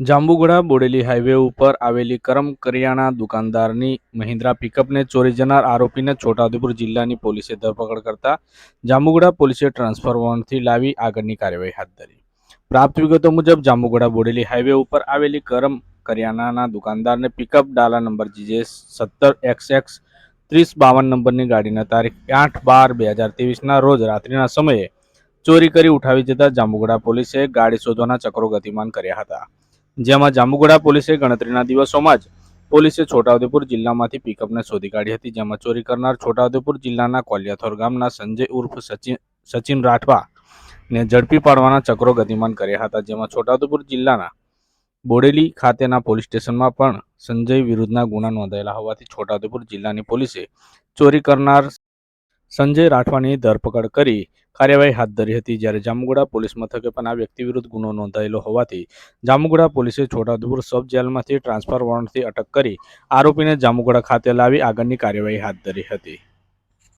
Jambughoda Bodeli highway ઉપર આવેલી કરમ કરિયાણા દુકાનદારની મહિન્દ્રા પિકઅપને ચોરી જનાર આરોપીને છોટાઉદેપુર જિલ્લાની પોલીસે ધરપકડ કરતા જાંબુગોડા પોલીસે ટ્રાન્સફર વોરંટથી લાવી આગળની કાર્યવાહી હાથ ધરી. પ્રાપ્ત વિગતો મુજબ જાંબુગોડા બોડેલી હાઈવે ઉપર આવેલી કરમ કરિયાણાના દુકાનદારને પિકઅપ ડાલા નંબર જીજે સત્તર એક્સ એક્સ ત્રીસ બાવન નંબરની ગાડીના તારીખ આઠ બાર બે હજાર ત્રેવીસના રોજ રાત્રિના સમયે ચોરી કરી ઉઠાવી જતા જાંબુગડા પોલીસે ગાડી શોધવાના ચક્રો ગતિમાન કર્યા હતા. જેમાં જાંબુગોડા પોલીસે ગણતરીના દિવસોમાં જ પોલીસે છોટાઉદેપુર જિલ્લામાંથી પિકઅપને શોધી કાઢી હતી. જેમાં ચોરી કરનાર છોટાઉદેપુર જિલ્લાના કોલિયાથોર ગામના સંજય ઉર્ફ સચિન સચિન રાઠવા ને ઝડપી પાડવાના ચક્રો ગતિમાન કર્યા હતા. જેમાં છોટાઉદેપુર જિલ્લાના બોડેલી ખાતેના પોલીસ સ્ટેશનમાં પણ સંજય વિરુદ્ધના ગુના નોંધાયેલા હોવાથી છોટાઉદેપુર જિલ્લાની પોલીસે ચોરી કરનાર સંજય રાઠવાની ધરપકડ કરી કાર્યવાહી હાથ ધરી હતી. જ્યારે જામુગડા પોલીસ મથકે પણ આ વ્યક્તિ વિરુદ્ધ ગુનો નોંધાયેલો હોવાથી જામુગડા પોલીસે છોટાઉદેપુર સબ જેલમાંથી ટ્રાન્સફર વોરંટથી અટક કરી આરોપીને જામુગડા ખાતે લાવી આગળની કાર્યવાહી હાથ ધરી હતી.